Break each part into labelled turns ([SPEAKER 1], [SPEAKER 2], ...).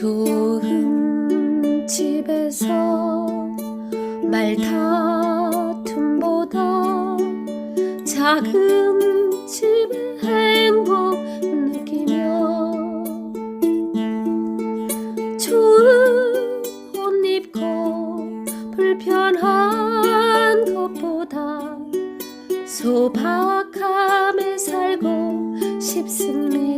[SPEAKER 1] 좋은 집에서 말다툼보다 작은 집의 행복 느끼며 좋은 옷 입고 불편한 것보다 소박함에 살고 싶습니다.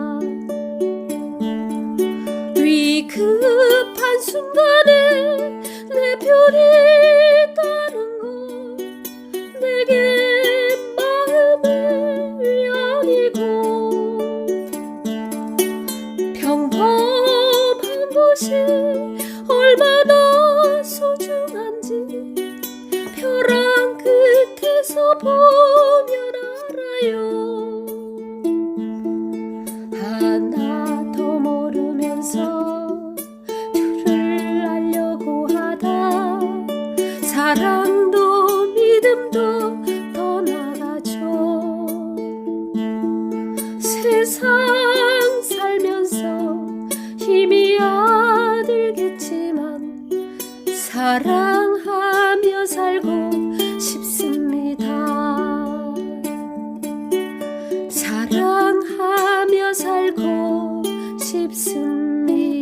[SPEAKER 1] 순간에 내 편이 있다는 것 내게 마음을 여니고 평범한 곳이 얼마나 소중한지 벼랑 끝에서 보 사랑도 믿음도 떠나가죠 세상 살면서 힘이 아들겠지만 사랑하며 살고 싶습니다. 사랑하며 살고 싶습니다.